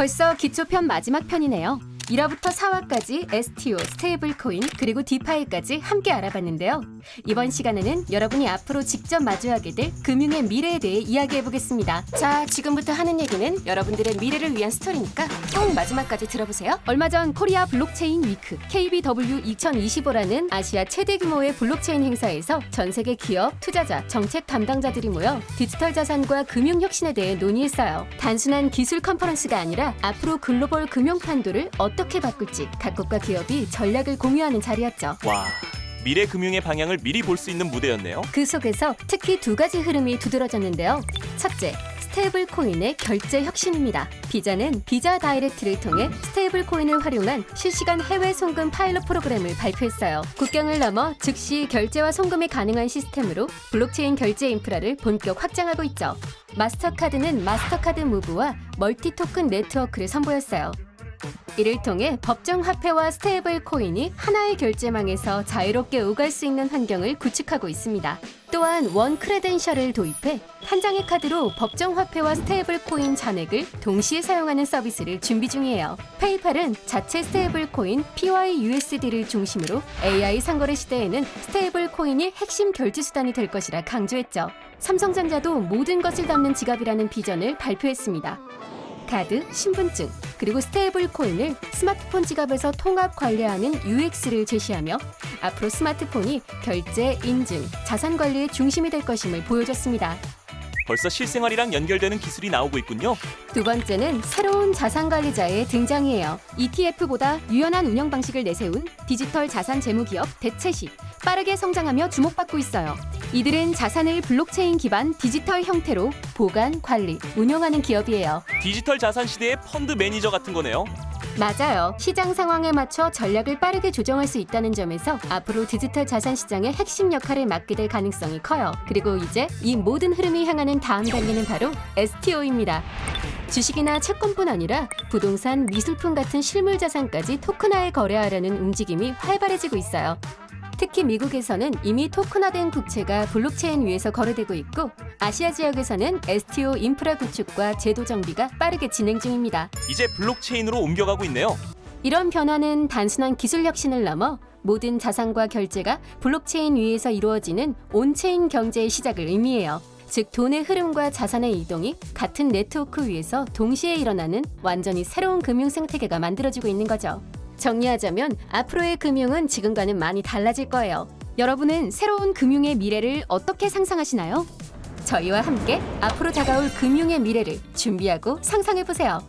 벌써 기초편 마지막 편이네요. 1화부터 4화까지 STO, 스테이블 코인, 그리고 디파이까지 함께 알아봤는데요. 이번 시간에는 여러분이 앞으로 직접 마주하게 될 금융의 미래에 대해 이야기해 보겠습니다. 자, 지금부터 하는 얘기는 여러분들의 미래를 위한 스토리니까 꼭 마지막까지 들어보세요. 얼마 전 코리아 블록체인 위크 KBW 2025라는 아시아 최대 규모의 블록체인 행사에서 전 세계 기업, 투자자, 정책 담당자들이 모여 디지털 자산과 금융 혁신에 대해 논의했어요. 단순한 기술 컨퍼런스가 아니라 앞으로 글로벌 금융 판도를 어떻게 바꿀지 각국과 기업이 전략을 공유하는 자리였죠. 와, 미래 금융의 방향을 미리 볼 수 있는 무대였네요. 그 속에서 특히 두 가지 흐름이 두드러졌는데요. 첫째, 스테이블 코인의 결제 혁신입니다. 비자는 비자 다이렉트를 통해 스테이블 코인을 활용한 실시간 해외 송금 파일럿 프로그램을 발표했어요. 국경을 넘어 즉시 결제와 송금이 가능한 시스템으로 블록체인 결제 인프라를 본격 확장하고 있죠. 마스터카드는 마스터카드 무브와 멀티 토큰 네트워크를 선보였어요. 이를 통해 법정 화폐와 스테이블 코인이 하나의 결제망에서 자유롭게 오갈 수 있는 환경을 구축하고 있습니다. 또한 원 크레덴셜을 도입해 한 장의 카드로 법정 화폐와 스테이블 코인 잔액을 동시에 사용하는 서비스를 준비 중이에요. 페이팔은 자체 스테이블 코인 PYUSD를 중심으로 AI 상거래 시대에는 스테이블 코인이 핵심 결제 수단이 될 것이라 강조했죠. 삼성전자도 모든 것을 담는 지갑이라는 비전을 발표했습니다. 카드, 신분증, 그리고 스테이블 코인을 스마트폰 지갑에서 통합 관리하는 UX를 제시하며 앞으로 스마트폰이 결제, 인증, 자산 관리의 중심이 될 것임을 보여줬습니다. 벌써 실생활이랑 연결되는 기술이 나오고 있군요. 두 번째는 새로운 자산 관리자의 등장이에요. ETF보다 유연한 운영 방식을 내세운 디지털 자산 재무 기업 대체시 빠르게 성장하며 주목받고 있어요. 이들은 자산을 블록체인 기반 디지털 형태로 보관, 관리, 운영하는 기업이에요. 디지털 자산 시대의 펀드 매니저 같은 거네요. 맞아요. 시장 상황에 맞춰 전략을 빠르게 조정할 수 있다는 점에서 앞으로 디지털 자산 시장의 핵심 역할을 맡게 될 가능성이 커요. 그리고 이제 이 모든 흐름이 향하는 다음 단계는 바로 STO입니다. 주식이나 채권뿐 아니라 부동산, 미술품 같은 실물 자산까지 토큰화에 거래하려는 움직임이 활발해지고 있어요. 특히 미국에서는 이미 토큰화된 국채가 블록체인 위에서 거래되고 있고 아시아 지역에서는 STO 인프라 구축과 제도 정비가 빠르게 진행 중입니다. 이제 블록체인으로 옮겨가고 있네요. 이런 변화는 단순한 기술 혁신을 넘어 모든 자산과 결제가 블록체인 위에서 이루어지는 온체인 경제의 시작을 의미해요. 즉 돈의 흐름과 자산의 이동이 같은 네트워크 위에서 동시에 일어나는 완전히 새로운 금융 생태계가 만들어지고 있는 거죠. 정리하자면 앞으로의 금융은 지금과는 많이 달라질 거예요. 여러분은 새로운 금융의 미래를 어떻게 상상하시나요? 저희와 함께 앞으로 다가올 금융의 미래를 준비하고 상상해 보세요.